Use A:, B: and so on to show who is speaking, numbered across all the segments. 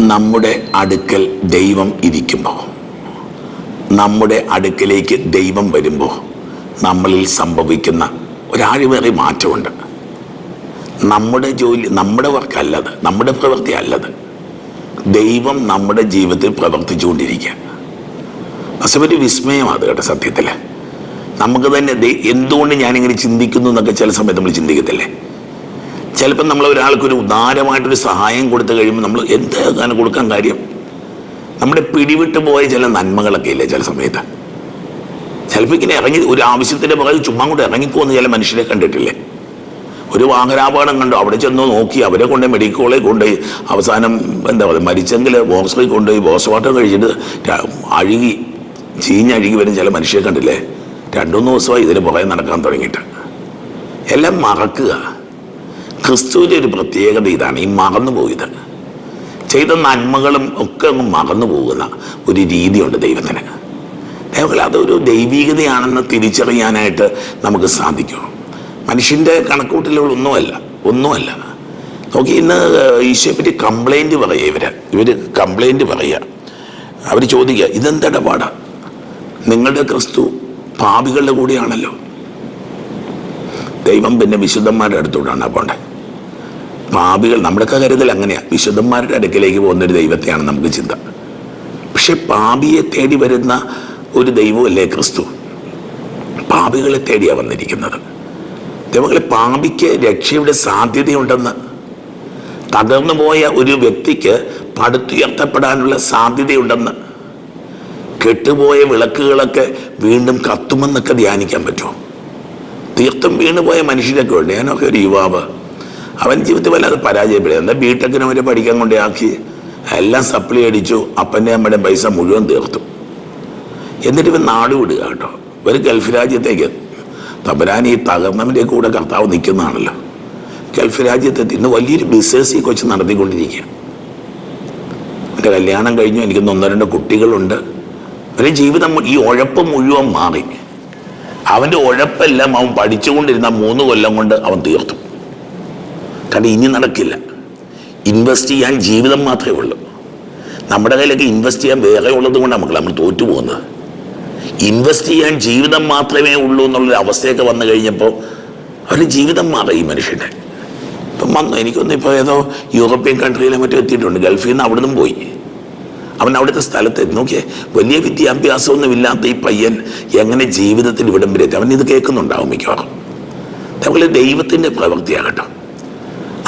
A: നമ്മുടെ അടുക്കൽ ദൈവം ഇരിക്കുമ്പോൾ നമ്മുടെ അടുക്കലേക്ക് ദൈവം വരുമ്പോൾ നമ്മളിൽ സംഭവിക്കുന്ന ഒരാഴിവേറെ മാറ്റമുണ്ട്. നമ്മുടെ ജോലി നമ്മുടെ വർക്കല്ലത് നമ്മുടെ പ്രവൃത്തി അല്ലത്. ദൈവം നമ്മുടെ ജീവിതത്തിൽ പ്രവർത്തിച്ചുകൊണ്ടിരിക്കുക. ഒരു വിസ്മയമാണ് അത് കേട്ടോ സത്യത്തിൽ നമുക്ക് തന്നെ എന്തുകൊണ്ട് ഞാനിങ്ങനെ ചിന്തിക്കുന്നു എന്നൊക്കെ ചില സമയത്ത് നമ്മൾ ചിന്തിക്കത്തില്ലേ? ചിലപ്പോൾ നമ്മൾ ഒരാൾക്കൊരു ഉദാരമായിട്ടൊരു സഹായം കൊടുത്തു കഴിയുമ്പോൾ നമ്മൾ എന്ത് അങ്ങനെ കൊടുക്കാൻ കാര്യം. നമ്മുടെ പിടിവിട്ട് പോയ ചില നന്മകളൊക്കെ ഇല്ലേ ചില സമയത്ത്? ചിലപ്പോൾ ഇങ്ങനെ ഇറങ്ങി ഒരു ആവശ്യത്തിന്റെ പകൽ ചുമ്മാ കൊണ്ട് ഇറങ്ങിപ്പോകുന്ന ചില മനുഷ്യരെ കണ്ടിട്ടില്ലേ? ഒരു വാഹനാപകടം കണ്ടു അവിടെ ചെന്ന് നോക്കി അവരെ കൊണ്ട് മെഡിക്കൽ കോളേജ് കൊണ്ടുപോയി അവസാനം എന്താ പറയുക മരിച്ചെങ്കിൽ ബോക്സിൽ കൊണ്ടുപോയി ബോക്സ് വാട്ടർ കഴിച്ചിട്ട് അഴുകി ചീഞ്ഞഴുകി വരുന്ന ചില മനുഷ്യരെ കണ്ടില്ലേ? രണ്ടുമൂന്ന് ദിവസമായി ഇതിന് പുറകെ നടക്കാൻ തുടങ്ങിയിട്ട്. എല്ലാം മറക്കുക. ക്രിസ്തുവിന്റെ ഒരു പ്രത്യേകത ഇതാണ്. ഈ മറന്നു പോയത് ചെയ്ത നന്മകളും ഒക്കെ അങ്ങ് മറന്നു പോകുന്ന ഒരു രീതിയുണ്ട് ദൈവത്തിന്. ദൈവങ്ങൾ അതൊരു ദൈവീകതയാണെന്ന് തിരിച്ചറിയാനായിട്ട് നമുക്ക് സാധിക്കും. മനുഷ്യന്റെ കണക്കൂട്ടിലുള്ള ഒന്നുമല്ല. നോക്കി ഇന്ന് ഈശോയെ പറ്റി കംപ്ലൈന്റ് പറയുക ഇവർ ഇവർ കംപ്ലൈന്റ് പറയുക. അവർ ചോദിക്കുക ഇതെന്താ പാട നിങ്ങളുടെ ക്രിസ്തു പാപികളുടെ കൂടെയാണല്ലോ. ദൈവം പിന്നെ വിശുദ്ധന്മാരുടെ അടുത്തോട്ടാണ് പോണ്ടേ പാപികൾ നമ്മുടെയൊക്കെ കരുതൽ അങ്ങനെയാ. വിശുദ്ധന്മാരുടെ അടുക്കലേക്ക് പോകുന്ന ഒരു ദൈവത്തെയാണ് നമുക്ക് ചിന്ത. പക്ഷെ പാപിയെ തേടി വരുന്ന ഒരു ദൈവമല്ലേ ക്രിസ്തു? പാപികളെ തേടിയാ വന്നിരിക്കുന്നത്. ദൈവങ്ങളെ പാപിക്ക് രക്ഷയുടെ സാധ്യതയുണ്ടെന്ന്. തകർന്നു പോയ ഒരു വ്യക്തിക്ക് പടുത്തുയർത്തപ്പെടാനുള്ള സാധ്യതയുണ്ടെന്ന്. കെട്ടുപോയ വിളക്കുകളൊക്കെ വീണ്ടും കത്തുമെന്നൊക്കെ ധ്യാനിക്കാൻ പറ്റുമോ? തീർത്തും വീണുപോയ മനുഷ്യരൊക്കെ ഉണ്ട്. ഞാനൊക്കെ ഒരു യുവാവ്. അവൻ ജീവിതത്തിൽ വല്ലാതെ പരാജയപ്പെടുക എന്താ ബിടെക്കിന് അവരെ പഠിക്കാൻ കൊണ്ടേ ആക്കി. എല്ലാം സപ്ലി അടിച്ചു. അപ്പന്റെ അമ്മയുടെ പൈസ മുഴുവൻ തീർത്തു. എന്നിട്ട് ഇവൻ നാട് വിടുക കേട്ടോ. ഒരു ഗൾഫ് രാജ്യത്തേക്ക്. തമ്പരാൻ ഈ തകർന്നവന്റെ കൂടെ കർത്താവ് നിൽക്കുന്നതാണല്ലോ. ഗൾഫ് രാജ്യത്തെത്തി. ഇന്ന് വലിയൊരു ബിസിനസ് ഈ കൊച്ചു നടത്തിക്കൊണ്ടിരിക്കുക എന്റെ കല്യാണം കഴിഞ്ഞു. എനിക്ക് ഒന്നോ രണ്ടോ കുട്ടികളുണ്ട്. അവരുടെ ജീവിതം ഈ ഉഴപ്പ് മുഴുവൻ മാറി. അവന്റെ ഉഴപ്പെല്ലാം അവൻ പഠിച്ചുകൊണ്ടിരുന്ന മൂന്ന് കൊല്ലം കൊണ്ട് അവൻ തീർത്തു. കാരണം ഇനി നടക്കില്ല. ഇൻവെസ്റ്റ് ചെയ്യാൻ ജീവിതം മാത്രമേ ഉള്ളൂ. നമ്മുടെ കയ്യിലൊക്കെ ഇൻവെസ്റ്റ് ചെയ്യാൻ വേറെ ഉള്ളത് കൊണ്ടാണ് നമുക്ക് നമ്മൾ തോറ്റു പോകുന്നത്. ഇൻവെസ്റ്റ് ചെയ്യാൻ ജീവിതം മാത്രമേ ഉള്ളൂ എന്നുള്ളൊരു അവസ്ഥയൊക്കെ വന്നു കഴിഞ്ഞപ്പോൾ അവരുടെ ജീവിതം മാറി ഈ മനുഷ്യന്റെ. ഇപ്പം വന്നു. എനിക്കൊന്നും ഇപ്പോൾ ഏതോ യൂറോപ്യൻ കൺട്രിയിലെ മറ്റും എത്തിയിട്ടുണ്ട്. ഗൾഫിൽ നിന്ന് അവിടെ നിന്നും പോയി. അവൻ അവിടുത്തെ സ്ഥലത്ത്. നോക്കിയേ വലിയ വിദ്യാഭ്യാസമൊന്നും ഇല്ലാത്ത ഈ പയ്യൻ എങ്ങനെ ജീവിതത്തിൽ ഇവിടം വരെ അവൻ ഇത് കേൾക്കുന്നുണ്ടാവും മിക്കവാറും. അതുപോലെ ദൈവത്തിന്റെ പ്രവൃത്തിയാകട്ടോ.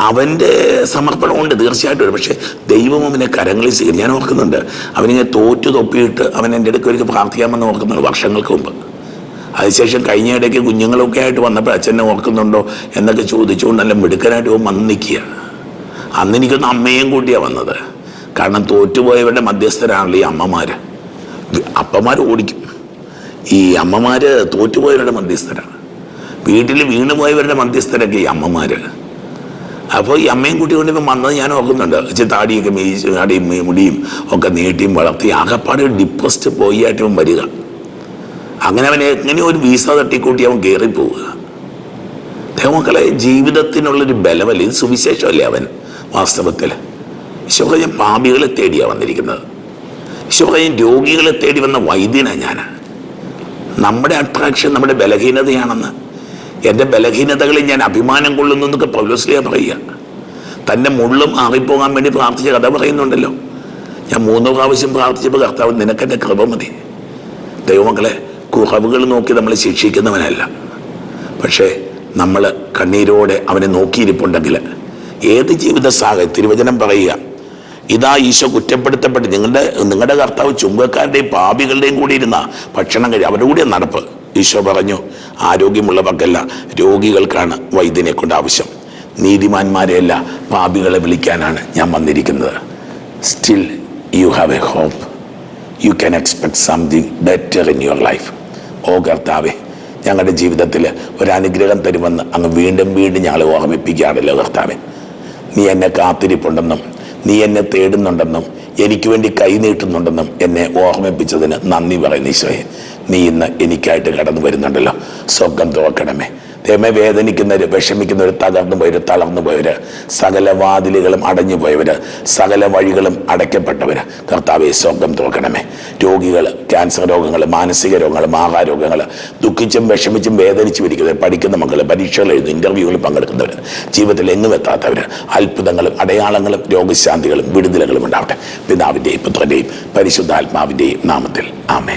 A: അവന്റെ സമർപ്പണമുണ്ട് തീർച്ചയായിട്ടും. ഒരു പക്ഷേ ദൈവം അവനെ കരങ്ങളിൽ സ്വീകരിച്ചു ഞാൻ ഓർക്കുന്നുണ്ട് അവനിങ്ങനെ തോറ്റു തൊപ്പിയിട്ട് അവൻ എന്റെ അടുക്കൊരു ഒരിക്കൽ പ്രാർത്ഥിക്കാമെന്ന് ഓർക്കുന്നുണ്ട് വർഷങ്ങൾക്ക് മുമ്പ്. അതിനുശേഷം കഴിഞ്ഞ ഇടയ്ക്ക് കുഞ്ഞുങ്ങളൊക്കെ ആയിട്ട് വന്നപ്പോൾ അച്ഛനെ ഓർക്കുന്നുണ്ടോ എന്നൊക്കെ ചോദിച്ചുകൊണ്ട് നല്ല മിടുക്കനായിട്ട് അവൻ വന്ന് അന്ന് എനിക്കൊന്ന് അമ്മയും കൂട്ടിയാണ് വന്നത്. കാരണം തോറ്റുപോയവരുടെ മധ്യസ്ഥരാണല്ലോ ഈ അമ്മമാർ അപ്പന്മാർ ഓടിക്കും. ഈ അമ്മമാർ തോറ്റുപോയവരുടെ മധ്യസ്ഥരാണ്. വീട്ടിൽ വീണുപോയവരുടെ മധ്യസ്ഥരൊക്കെ ഈ അമ്മമാർ അപ്പോൾ ഈ അമ്മയും കുട്ടി കൊണ്ട് ഇപ്പം വന്നത് ഞാൻ ഓർക്കുന്നുണ്ട്. ഇച്ചിരി താടിയൊക്കെ മേയിച്ച് താടിയും മുടിയും ഒക്കെ നീട്ടിയും വളർത്തി ആകപ്പാട് ഡിപ്രസ്ഡ് ആയിട്ട് ഇവൻ വരിക. അങ്ങനെ അവൻ എങ്ങനെ ഒരു വീസ തട്ടിക്കൂട്ടി അവൻ കയറിപ്പോവുക ദൈവമക്കളെ ജീവിതത്തിനുള്ളൊരു ബലമല്ല? ഇത് സുവിശേഷമല്ലേ അവൻ വാസ്തവത്തിൽ വിശ്വഭജൻ പാപികളെ തേടിയാണ് വന്നിരിക്കുന്നത്. വിശ്വഭജൻ രോഗികളെ തേടി വന്ന വൈദ്യനാണ് ഞാൻ നമ്മുടെ അട്രാക്ഷൻ നമ്മുടെ ബലഹീനതയാണെന്ന്. എന്റെ ബലഹീനതകളിൽ ഞാൻ അഭിമാനം കൊള്ളുന്നു എന്നൊക്കെ പൗലോസ്ലിയ പറയുക. തന്റെ മുള്ളും ആറിപ്പോകാൻ വേണ്ടി പ്രാർത്ഥിച്ച കഥ പറയുന്നുണ്ടല്ലോ. ഞാൻ മൂന്ന് പ്രാവശ്യം പ്രാർത്ഥിച്ചപ്പോൾ കർത്താവ് നിനക്കെന്റെ കൃപ മതി. ദൈവമക്കളെ കുറവുകൾ നോക്കി നമ്മൾ ശിക്ഷിക്കുന്നവനല്ല. പക്ഷേ നമ്മൾ കണ്ണീരോടെ അവനെ നോക്കിയിരിപ്പുണ്ടെങ്കിൽ ഏത് ജീവിത സാഹചര്യം തിരുവചനം പറയുക. ഇതാ ഈശോ കുറ്റപ്പെടുത്തപ്പെട്ട് നിങ്ങളുടെ നിങ്ങളുടെ കർത്താവ് ചുങ്കക്കാരുടെയും പാപികളുടെയും കൂടി ഇരുന്ന ഭക്ഷണം കഴിയും അവരുടെ കൂടെ നടപ്പ്. ഈശോ പറഞ്ഞു ആരോഗ്യമുള്ളവർക്കല്ല രോഗികൾക്കാണ് വൈദ്യനെ കൊണ്ട് ആവശ്യം. നീതിമാന്മാരെയല്ല പാപികളെ വിളിക്കാനാണ് ഞാൻ വന്നിരിക്കുന്നത്. Still you have a hope you can expect something better in your life ഓ കർത്താവേ ഞങ്ങളുടെ ജീവിതത്തിൽ ഒരു അനുഗ്രഹം തരുമെന്ന് അങ്ങ് വീണ്ടും വീണ്ടും ഞങ്ങളെ ഓർമ്മിപ്പിക്കാറില്ല കർത്താവെ. നീ എന്നെ കാത്തിരിപ്പുണ്ടെന്നും നീ എന്നെ തേടുന്നുണ്ടെന്നും എനിക്ക് വേണ്ടി കൈ നീട്ടുന്നുണ്ടെന്നും എന്നെ ഓർമ്മിപ്പിച്ചതിന് നന്ദി പറയുന്നു ഈശോയെ. നീ ഇന്ന് എനിക്കായിട്ട് കടന്നു വരുന്നുണ്ടല്ലോ. സ്വർഗം തുറക്കണമേ. ദൈവമേ വേദനിക്കുന്നവര് വിഷമിക്കുന്നവര് തകർന്നു പോയവര് തളർന്നു പോയവര് സകല വാതിലുകളും അടഞ്ഞു പോയവര് സകല വഴികളും അടയ്ക്കപ്പെട്ടവര്. കർത്താവെ സ്വർഗം തുറക്കണമേ. രോഗികൾ ക്യാൻസർ രോഗങ്ങൾ മാനസിക രോഗങ്ങൾ മാഹാരോഗങ്ങൾ ദുഃഖിച്ചും വിഷമിച്ചും വേദനിച്ചും ഇരിക്കുന്നവർ പഠിക്കുന്ന മക്കൾ പരീക്ഷകൾ എഴുതുന്ന ഇന്റർവ്യൂകളിൽ പങ്കെടുക്കുന്നവർ ജീവിതത്തിൽ എങ്ങും എത്താത്തവർ അത്ഭുതങ്ങളും അടയാളങ്ങളും രോഗശാന്തികളും വിടുതലുകളും ഉണ്ടാവട്ടെ. പിതാവിന്റെയും പുത്രന്റെയും പരിശുദ്ധാത്മാവിന്റെയും നാമത്തിൽ.
B: ആമേ